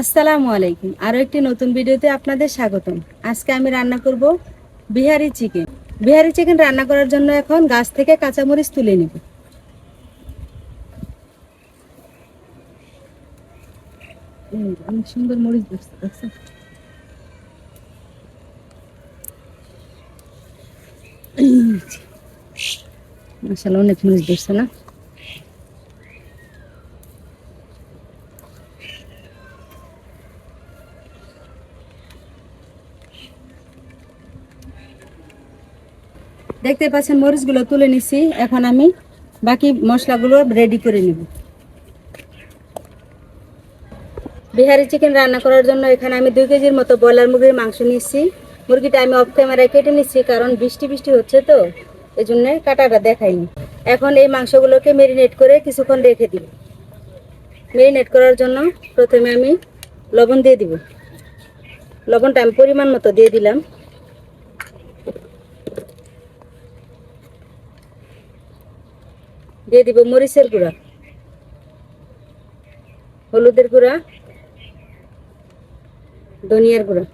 আসসালামু আলাইকুম। আরও একটি নতুন ভিডিওতে আপনাদের স্বাগতম। আজকে আমি রান্না করব বিহারি চিকেন। বিহারি চিকেন রান্না করার জন্য এখন গাছ থেকে কাঁচামরিচ তুলে নেব। অনেক সুন্দর মরিচ দেখতে? এই অনেক মরিচ দেখছে না? দেখতে পাচ্ছেন, মরিচগুলো তুলে নিছি। এখন আমি বাকি মশলাগুলো রেডি করে নিব। বিহারি চিকেন রান্না করার জন্য এখানে আমি দুই কেজির মতো ব্রয়লার মুরগির মাংস নিচ্ছি মুরগিটা আমি অফ ক্যামেরায় কেটে নিচ্ছি কারণ বৃষ্টি বৃষ্টি হচ্ছে তো এই জন্য কাটাটা দেখাইনি। এখন এই মাংসগুলোকে মেরিনেট করে কিছুক্ষণ রেখে দিব। মেরিনেট করার জন্য প্রথমে আমি লবণ দিয়ে দিব। লবণটা আমি পরিমাণ মতো দিয়ে দিলাম। দিয়ে দিব মরিচের গুঁড়া। হলুদের গুঁড়া, ধনিয়ার গুঁড়া।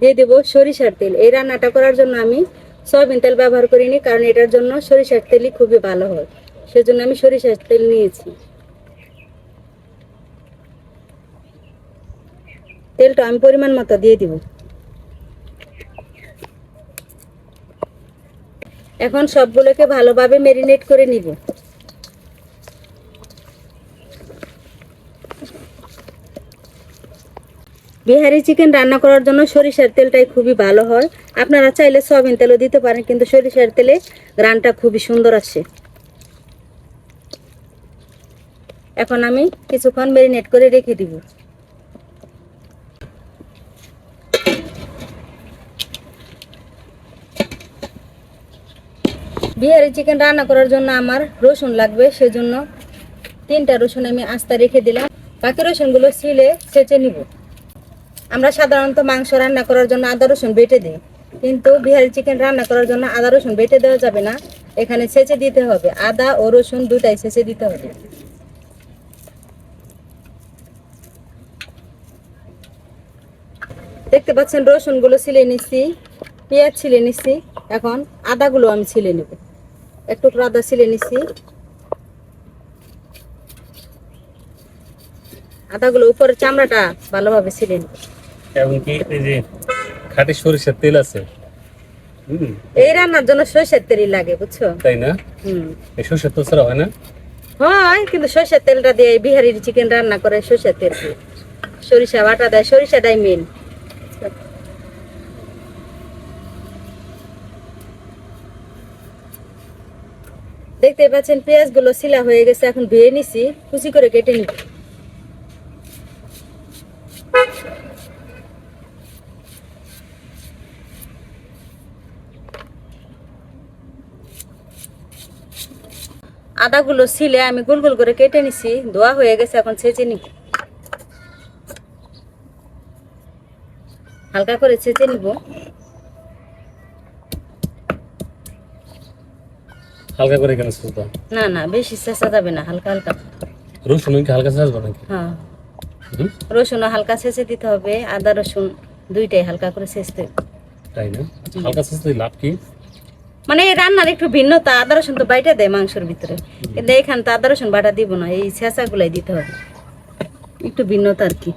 দিয়ে দেব সরিষার তেল। এই রান্নাটা করার জন্য আমি সয়াবিন তেল ব্যবহার করিনি, কারণ এটার জন্য সরিষার তেলই খুবই ভালো হয়। সেজন্য আমি সরিষার তেল নিয়েছি। তেলটা আমি পরিমাণ মতো দিয়ে দিব। এখন সবগুলোকে ভালোভাবে মেরিনেট করে নিব। বিহারি চিকেন রান্না করার জন্য সরিষার তেলটাই খুবই ভালো হয়। আপনারা চাইলে সয়াবিন তেলও দিতে পারেন, কিন্তু সরিষার তেলে গ্রানটা খুবই সুন্দর আসে। এখন আমি কিছুক্ষণ মেরিনেট করে রেখে দিব। বিহারি চিকেন রান্না করার জন্য আমার রসুন লাগবে, সেজন্য তিনটা রসুন আমি আস্তা রেখে দিলাম। বাকি রসুনগুলো ছিলে ছেঁচে নিব। আমরা সাধারণত মাংস রান্না করার জন্য আদা রসুন বেটে দিই, কিন্তু বিহারি চিকেন রান্না করার জন্য আদা রসুন বেটে দেওয়া যাবে না। এখানে ছেঁচে দিতে হবে, আদা ও রসুন দুটাই ছেঁচে দিতে হবে। দেখতে পাচ্ছেন, রসুনগুলো ছিলে নিচ্ছি, পেঁয়াজ ছিলে নিচ্ছি, এখন আদাগুলো আমি ছিলে নেব। একটু আদা ছিলে নিচ্ছি আদাগুলো উপরে চামড়াটা ভালোভাবে ছিলে নেব এবং কি এই যে খাঁটি সরিষার তেল আছে? হুম। এই রান্নার জন্য সরষের তেলই লাগে বুঝছ? তাই না? হুম। এই সরষের তেল ছাড়া হয় না? হয় কিন্তু সরষের তেলটা দিয়ে বিহারির চিকেন রান্না করে সরষের তেল দিয়ে। সরিষা বাটা দেয় সরিষাটাই মেন দেখতে পাচ্ছেন পেঁয়াজগুলো শিলা হয়ে গেছে, এখন ধুয়ে নিছি, কুচি করে কেটে নিব। আদাগুলো ছিলে আমি গোল গোল করে কেটে নিছি, ধোয়া হয়ে গেছে, এখন ছেঁচে নিব। হালকা করে ছেঁচে নিব। হালকা করে কেন সুলতান না না বেশি চেঁচা যাবে না হালকা হালকা। রসুন কি হালকা চাষবো নাকি? হ্যাঁ। হুম? রসুনও হালকা ছেঁচে দিতে হবে আদা রসুন দুইটাই হালকা করে ছেঁচতে। তাই না? হালকা চাষ লাভ কি? মানে রান্নার একটু ভিন্নতা আদা রসুন তো বাইটা দেয় মাংসের ভিতরে। কিন্তু এখানে তো আদা রসুন বাটা দিব না এই ছেঁচা গুলাই দিতে হবে। একটু ভিন্নতা আর কি।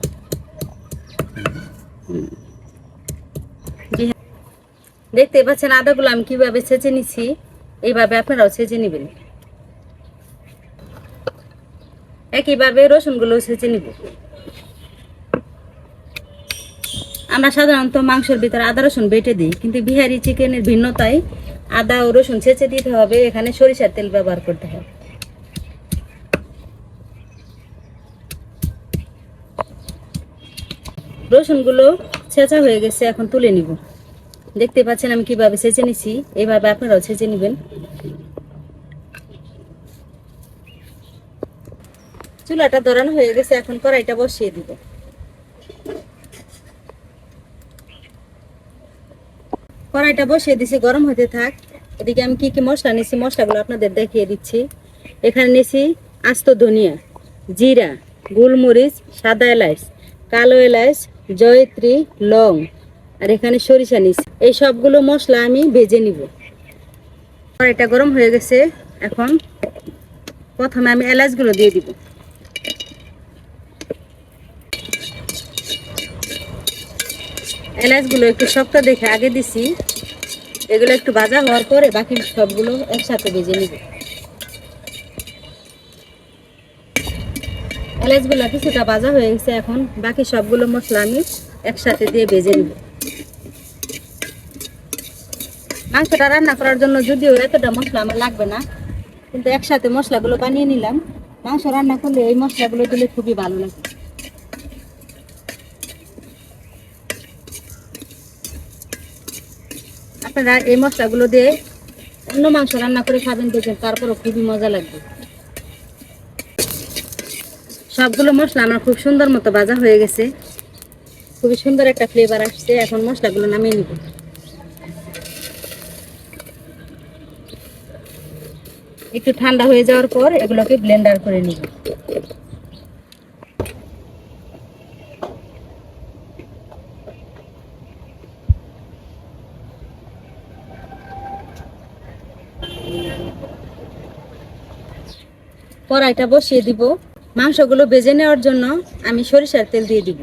দেখতে পাচ্ছেন আদাগুলো আমি কীভাবে ছেঁচে নিছি। এইভাবে আপনারাও ছেঁচে নেবেন। একইভাবে রসুনগুলো ছেঁচে নিব। আমরা সাধারণত মাংসের ভিতরে আদা রসুন বেটে দিই, কিন্তু বিহারি চিকেনের ভিন্নতায় আদা ও রসুন ছেঁচে দিতে হবে, এখানে সরিষার তেল ব্যবহার করতে হবে। রসুনগুলো ছেঁচা হয়ে গেছে, এখন তুলে নিব। দেখতে পাচ্ছেন আমি কীভাবে ছেঁচে নিছি। এইভাবে আপনারাও ছেঁচে নেবেন। চুলাটা ধরানো হয়ে গেছে, এখন কড়াইটা বসিয়ে দিব। কড়াইটা বসিয়ে দিছি, গরম হতে থাক। এদিকে আমি কি কি মশলা নিছি, মশলাগুলো আপনাদের দেখিয়ে দিচ্ছি। এখানে নিছি আস্ত ধনিয়া, জিরা, গোলমরিচ, সাদা এলাচ কালো এলাচ জয়ত্রী, লং। আর এখানে সরিষা নিছি। এই সবগুলো মশলা আমি ভেজে নিব। এটা গরম হয়ে গেছে। এখন প্রথমে আমি এলাচগুলো দিয়ে দিব। এলাচগুলো একটু শক্ত দেখে আগে দিছি। এগুলো একটু ভাজা হওয়ার পরে বাকি সবগুলো একসাথে ভেজে নিব। এলাচগুলো কিছুটা ভাজা হয়ে গেছে। এখন বাকি সবগুলো মশলা আমি একসাথে দিয়ে ভেজে নিব। মাংসটা রান্না করার জন্য যদিও এতটা মশলা আমার লাগবে না, কিন্তু একসাথে মশলাগুলো বানিয়ে নিলাম। মাংস রান্না করলে এই মশলাগুলো দিলে খুবই ভালো লাগে। আপনারা এই মশলাগুলো দিয়ে অন্য মাংস রান্না করে খাবেন, দেখবেন তারপরও খুবই মজা লাগবে। সবগুলো মশলা আমার খুব সুন্দর মতো ভাজা হয়ে গেছে। খুবই সুন্দর একটা ফ্লেভার আসছে, এখন মশলাগুলো নামিয়ে নিব। একটু ঠান্ডা হয়ে যাওয়ার পর এগুলোকে ব্লেন্ডার করে নিব। কড়াইটা বসিয়ে দিব। মাংসগুলো ভেজে নেওয়ার জন্য আমি সরিষার তেল দিয়ে দিব।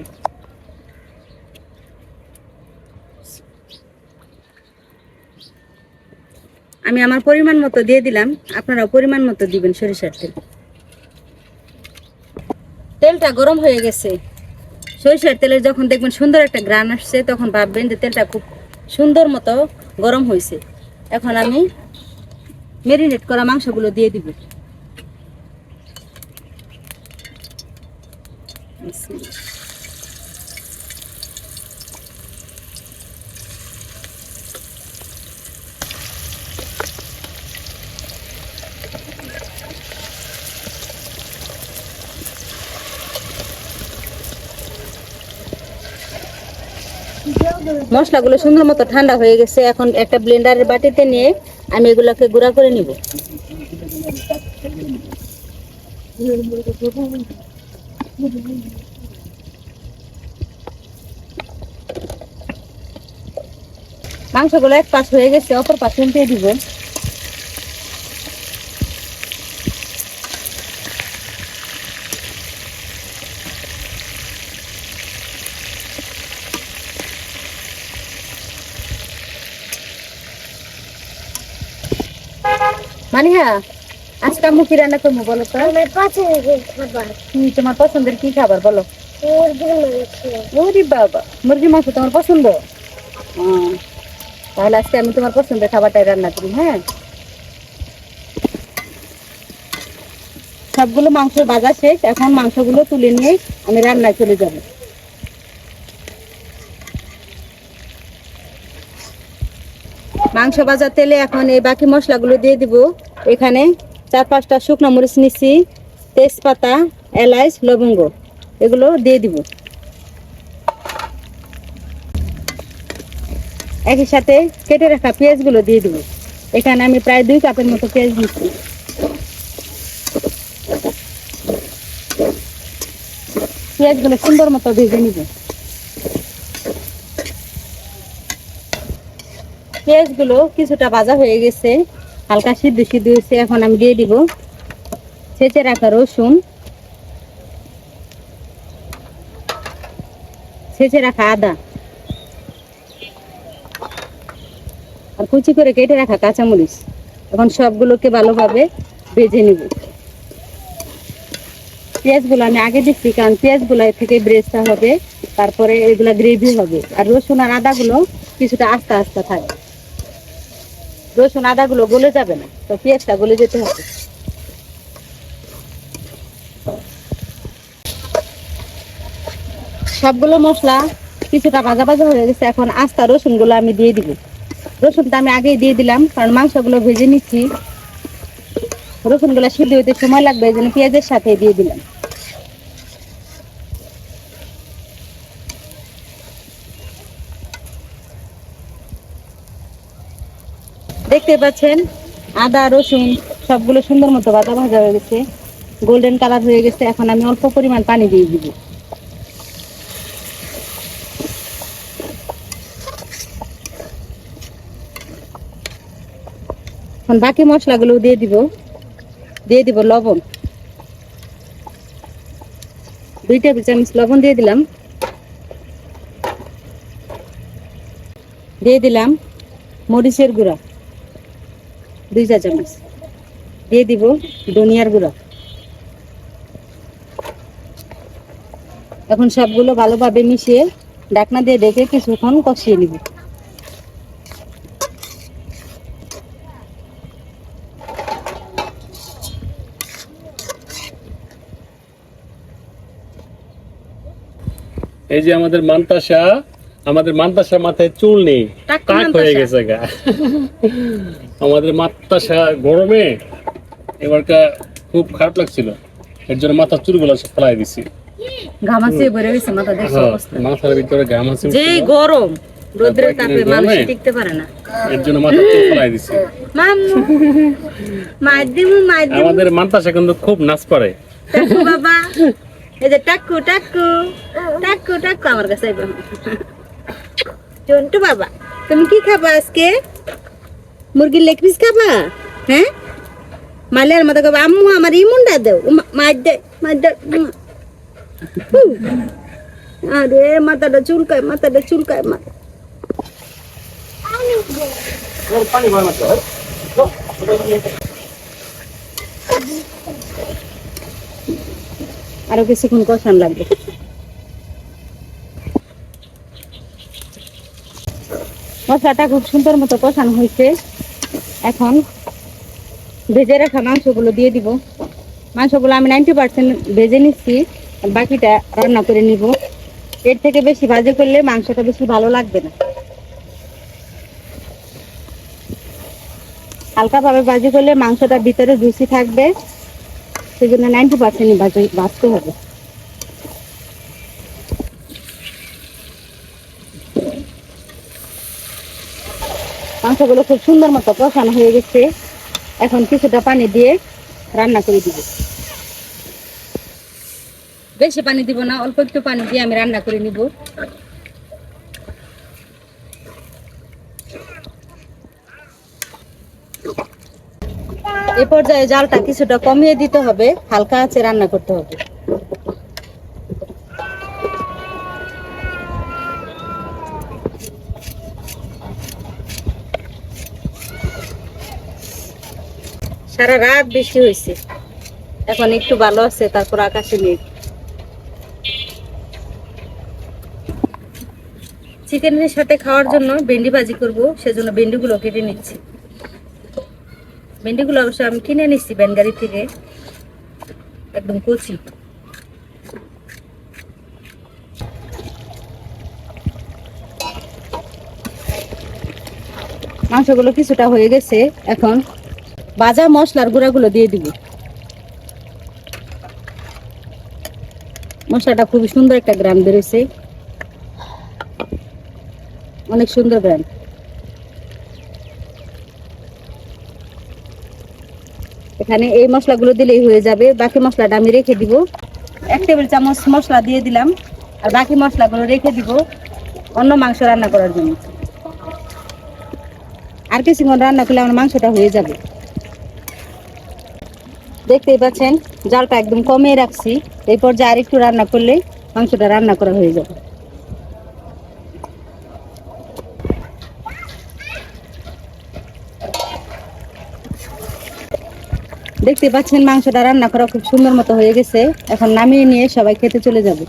আমি আমার পরিমাণ মতো দিয়ে দিলাম। আপনারা পরিমাণ মতো দিবেন সরিষার তেল। তেলটা গরম হয়ে গেছে। সরিষার তেলের যখন দেখবেন সুন্দর একটা গ্রান আসছে, তখন ভাববেন যে তেলটা খুব সুন্দর মতো গরম হয়েছে। এখন আমি মেরিনেট করা মাংসগুলো দিয়ে দিব। মশলাগুলো সুন্দর মতো ঠান্ডা হয়ে গেছে। এখন একটা ব্লেন্ডারের বাটিতে নিয়ে আমি এগুলোকে গুঁড়া করে নিব। মাংসগুলো এক পাশ হয়ে গেছে, অপর পাশ দিব। মানে হ্যাঁ আজকে আমি কি রান্না করব বলো তো? আমার পছন্দের খাবার। কি তোমার পছন্দের কি খাবার বলো? মুরগির মাংস। ওরে বাবা মুরগি মাংস তোমার পছন্দ। তাহলে আজকে আমি তোমার পছন্দের খাবারটাই রান্না করি হ্যাঁ? সবগুলো মাংস ভাজা শেষ এখন মাংসগুলো তুলে নিয়ে আমি রান্নায় চলে যাব। মাংস ভাজা তেলে এখন এই বাকি মশলাগুলো দিয়ে দিব। এখানে চার পাঁচটা শুকনো মরিচ নিচ্ছি তেজপাতা এলাচ লবঙ্গ, এগুলো দিয়ে দিব। একই সাথে কেটে রাখা পেঁয়াজগুলো দিয়ে দিব। এখানে আমি প্রায় দুই কাপের মতো পেঁয়াজ দিচ্ছি পেঁয়াজগুলো সুন্দর মতো ভেজে নিব। পেঁয়াজগুলো কিছুটা ভাজা হয়ে গেছে, হালকা সিদ্ধ সিদ্ধ হয়েছে, এখন আমি দিয়ে দিব ছেঁচে রাখা রসুন। ছেঁচে রাখা আদা। আর কুচি করে কেটে রাখা কাঁচামরিচ। এখন সবগুলোকে ভালোভাবে ভেজে নিব। পেঁয়াজগুলো আমি আগে দিচ্ছি, কারণ পেঁয়াজগুলো থেকে ব্রেস্তা হবে, তারপরে এগুলা গ্রেভি হবে। আর রসুন আর আদাগুলো কিছুটা আস্তে আস্তে থাকবে। রসুন আদাগুলো গলে যাবে না। তো পেঁয়াজটা গলে যেতে হবে। সবগুলো মশলা কিছুটা ভাজা ভাজা হয়ে গেছে। এখন আস্তা রসুন রসুনগুলো আমি দিয়ে দিব। রসুনটা আমি আগেই দিয়ে দিলাম, কারণ মাংসগুলো ভেজে নিচ্ছি। রসুন রসুনগুলো সিদ্ধ হতে সময় লাগবে, এই জন্য পেঁয়াজের সাথে দিয়ে দিলাম। দেখতে পাচ্ছেন, আদা, রসুন, সবগুলো সুন্দর মতো ভাজা ভাজা হয়ে গেছে গোল্ডেন কালার হয়ে গেছে, এখন আমি অল্প পরিমাণ পানি দিয়ে দিব। এখন বাকি মশলাগুলো দিয়ে দিব দিয়ে দিব লবণ। দুই টেবিল চামচ লবণ দিয়ে দিলাম। দিয়ে দিলাম মরিচের গুঁড়া। দুই চা চামচ দিয়ে দিব ধনিয়ার গুঁড়া। এখন সবগুলো ভালোভাবে মিশিয়ে ডাকনা দিয়ে ডেকে কিছুক্ষণ কষিয়ে নিব। এই যে আমাদের মান্তাসা আমাদের মান্তাসা মাথায় চুল নেই টাক হয়ে গেছে গা। আমাদের মান্তাসা গরমে এবারকা খুব খারাপ লাগছিল। এর জন্য মাথার চুলগুলো সব ফেলাই দিছি। ঘামাসিয়ে বেড়ে গেছে মাথা দেখছে হ্যাঁ, অবস্থা। মাথার ভিতরে ঘাম আছে যেই গরম রোদ্রের তাপে মানুষ টিকতে পারে না। এর জন্য মাথার চুল ফেলাই দিছি। মাম্মু মাধ্যমু মাধ্যমু আমাদের মান্তাসা কিন্তু খুব নাচ পারে বাবা এই যে টাকু টাকু টাকু টাকু আমার কাছে জন্টু বাবা তুমি কি খাবা আজকে মুরগির লেগ পিস খাবা হ্যাঁ মালিয়ার মতো খাবা আম্মু আমার ইমুনটা দেও উমা, মার দে মার দে উম। হুম। আরে মাথাটা চুলকায় মাথাটা চুলকায় মা আরও কিছুক্ষণ কষান লাগবে মশলাটা খুব সুন্দর মতো কষানো হয়েছে। এখন ভেজে রাখা মাংসগুলো দিয়ে দিব। মাংসগুলো আমি নাইনটি পার্সেন্ট ভেজে নিচ্ছি বাকিটা রান্না করে নিব। এর থেকে বেশি ভাজে করলে মাংসটা বেশি ভালো লাগবে না। হালকাভাবে ভাজি করলে মাংসটা ভিতরে জুসি থাকবে সেই জন্য নাইনটি পার্সেন্ট ভাজতে হবে। মাংসগুলো খুব সুন্দর মতো কষানো হয়ে গেছে। এখন কিছুটা পানি দিয়ে রান্না করে দিব। বেশি পানি দিব না, অল্প একটু পানি দিয়ে আমি রান্না করে নিব। এ পর্যায়ে জালটা কিছুটা কমিয়ে দিতে হবে, হালকা আছে রান্না করতে হবে। সারা রাত বৃষ্টি হয়েছে এখন একটু ভালো আছে, তারপর আকাশে মেঘ। চিকেনের সাথে খাওয়ার জন্য ভেন্ডি ভাজি করব, সেজন্য ভেন্ডিগুলো কেটে নিচ্ছি। ভেন্ডিগুলো অবশ্য আমি কিনে নিচ্ছি ব্যানগাড়ি থেকে, একদম কচি। মাংসগুলো কিছুটা হয়ে গেছে, এখন ভাজা মশলার গুঁড়াগুলো দিয়ে দিব। মশলাটা খুবই সুন্দর একটা গ্রাম বেরোছে অনেক সুন্দর গ্রাম এখানে এই মশলাগুলো দিলেই হয়ে যাবে। বাকি মশলাটা আমি রেখে দিব। এক টেবিল চামচ মশলা দিয়ে দিলাম। আর বাকি মশলাগুলো রেখে দিব অন্য মাংস রান্না করার জন্য। আর কিছুক্ষণ রান্না করলে আমার মাংসটা হয়ে যাবে। দেখতেই পাচ্ছেন, জালটা একদম কমিয়ে রাখছি। এই পর্যায়ে আর একটু রান্না করলে মাংসটা রান্না করা হয়ে যাবে। দেখতে পাচ্ছেন, মাংসটা রান্না করা খুব সুন্দর মতো হয়ে গেছে। এখন নামিয়ে নিয়ে সবাই খেতে চলে যাবে।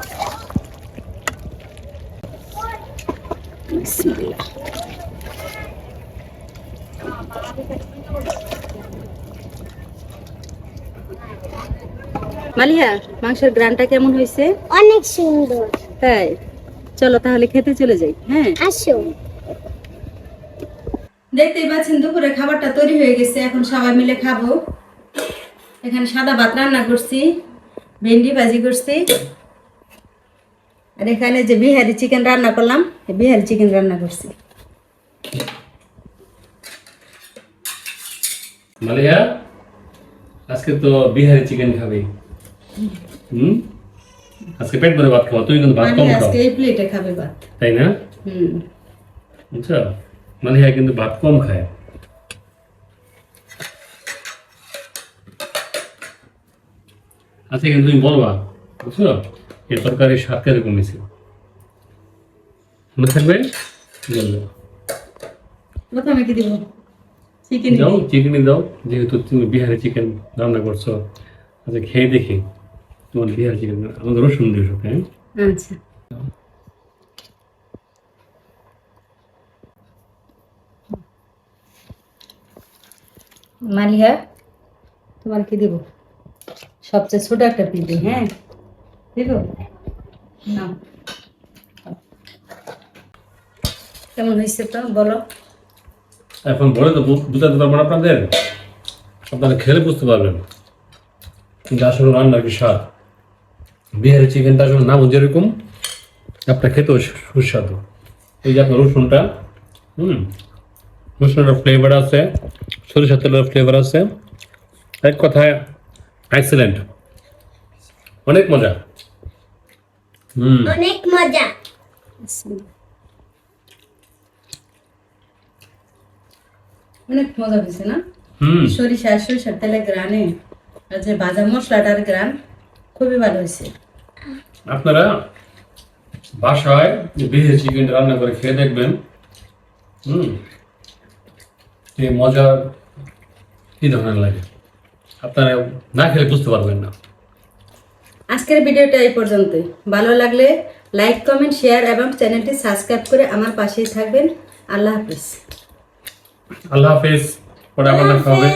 মালিয়া মাংসের গ্রানটা কেমন হয়েছে? অনেক সুন্দর। তাই? চলো তাহলে খেতে চলে যাই হ্যাঁ? আসো। দেখতেই পাচ্ছেন দুপুরে খাবারটা তৈরি হয়ে গেছে এখন সবাই মিলে খাব। এখানে সাদা ভাত রান্না করছি ভেন্ডি ভাজি করছি। আর এখানে যে বিহারি চিকেন রান্না করলাম বিহারি চিকেন রান্না করছি। মালিয়া আজকে তো বিহারি চিকেন খাবি। হুম? আজকে পেট ভরে ভাত খাব তুই কিন্তু ভাত কম খাও। এই প্লেটে খাবে ভাত। তাই না? হুম। বুঝছ মানে হ্যাঁ কিন্তু ভাত কম খায়। আচ্ছা কিন্তু তুমি বলবা বুঝছ? তরকারির স্বাদ কীরকম কমেছে মনে থাকবে? বলবে। প্রথমে কি দিব? চিকেন দাও চিকেনই দাও যেহেতু তুমি বিহারি চিকেন রান্না করছ। আচ্ছা খেয়ে দেখি। তোমার আমাদের রসুন হ্যাঁ? আচ্ছা। মালিহা তোমার কি দিব? সবচেয়ে ছোট একটা পিস হ্যাঁ? দিব? না কেমন হয়েছে তো বলো? এখন বলে তো বুঝাতে পারব না আপনাদের? আপনারা খেলে বুঝতে পারবেন। কিন্তু আসলে রান্নার কি স্বাদ? বিহারি চিকেনটা আসলে নাম যেরকম আপনার খেতেও সুস্বাদু। এই যে আপনার রসুনটা হুম রসুনের ফ্লেভার আছে সরিষা তেলের ফ্লেভার আছে। এক কথায় এক্সেলেন্ট অনেক মজা। হুম। অনেক মজা। অনেক মজা হয়েছে না? হুম। সরিষা সরিষার তেলের গ্রানে আর যে ভাজা মশলাটার গ্রান খুবই ভালো হয়েছে। আপনারা বাসায় বিহে চিকেন রান্না করে খেয়ে দেখবেন। হুম এই মজা কি ধরনের লাগে। আপনারা না খেলে বুঝতে পারবেন না। আজকের ভিডিওটা এই পর্যন্তই। ভালো লাগলে লাইক কমেন্ট শেয়ার এবং চ্যানেলটি সাবস্ক্রাইব করে আমার পাশেই থাকবেন। আল্লাহ হাফিজ। আল্লাহ হাফিজ। পরে আবার দেখা হবে।